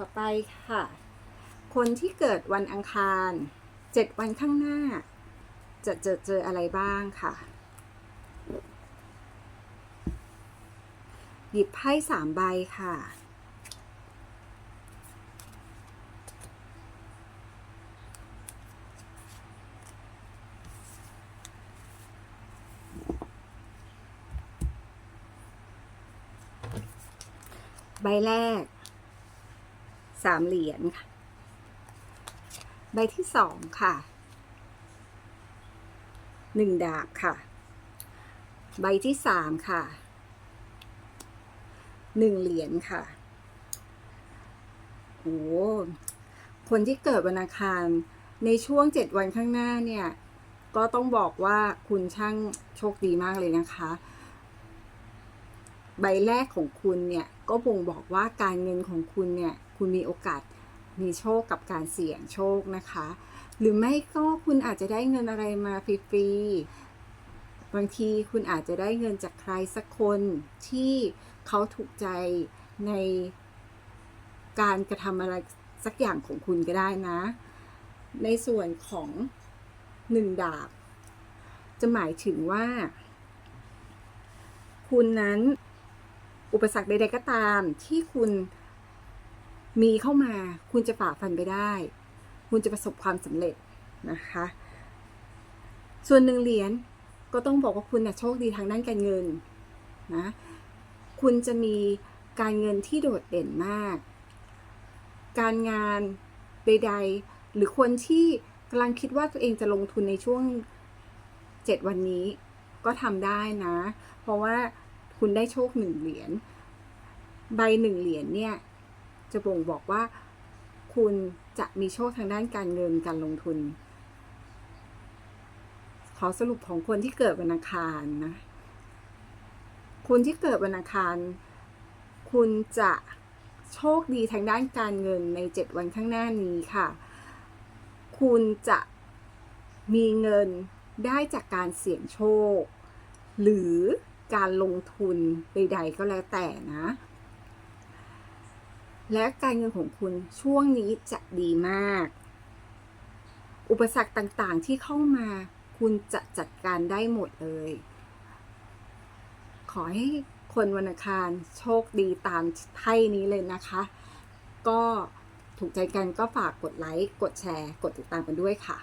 ต่อไปค่ะ คนที่เกิดวันอังคารเจ็ดวันข้างหน้า จะเจอเจออะไรบ้างค่ะ หยิบไพ่สามใบค่ะใบแรก สามเหรียญค่ะ ใบที่สองค่ะหนึ่งดาบค่ะ ใบที่สามค่ะหนึ่งเหรียญค่ะโอ้คนที่เกิดวันอังคารในช่วงเจ็ดวันข้างหน้าเนี่ย ก็ต้องบอกว่าคุณช่างโชคดีมากเลยนะคะ ใบแรกของคุณเนี่ยก็บ่งบอกว่าการเงินของคุณเนี่ยคุณมีโอกาสมีโชคกับการเสี่ยงโชคนะคะ หรือไม่ก็คุณอาจจะได้เงินอะไรมาฟรีๆบางทีคุณอาจจะได้เงินจากใครสักคนที่เขาถูกใจในการกระทำอะไรสักอย่างของคุณก็ได้นะ ในส่วนของหนึ่งดาบ จะหมายถึงว่า คุณนั้น อุปสรรคใด ๆ ก็ตามที่คุณมีเข้ามา คุณจะฝ่าฟันไปได้ คุณจะประสบความสำเร็จนะคะ ส่วนหนึ่งเหรียญก็ต้องบอกว่าคุณนะโชคดีทางด้านการเงินนะคุณจะมีการเงินที่โดดเด่นมาก การงานใด ๆ หรือคนที่กำลังคิดว่าตัวเองจะลงทุนในช่วงเจ็ดวันนี้ก็ทำได้นะ เพราะว่า คุณได้โชคหนึ่งเหรียญใบหนึ่งเหรียญเนี่ย จะบ่งบอกว่า คุณจะมีโชคทางด้านการเงินการลงทุน ขอสรุปของคนที่เกิดวันอังคารนะคุณที่เกิดวันอังคาร คุณจะโชคดีทางด้านการเงินในเจ็ดวันข้างหน้านี้ค่ะ คุณจะมีเงินได้จากการเสี่ยงโชค หรือ การลงทุนใดๆก็แล้วแต่นะ และการเงินของคุณช่วงนี้จะดีมาก อุปสรรคต่างๆที่เข้ามาคุณจะจัดการได้หมดเลย ขอให้คนวันอังคารโชคดีตามไพ่นี้เลยนะคะ ก็ถูกใจกันก็ฝากกดไลค์ กดแชร์ กดติดตามกันด้วยค่ะ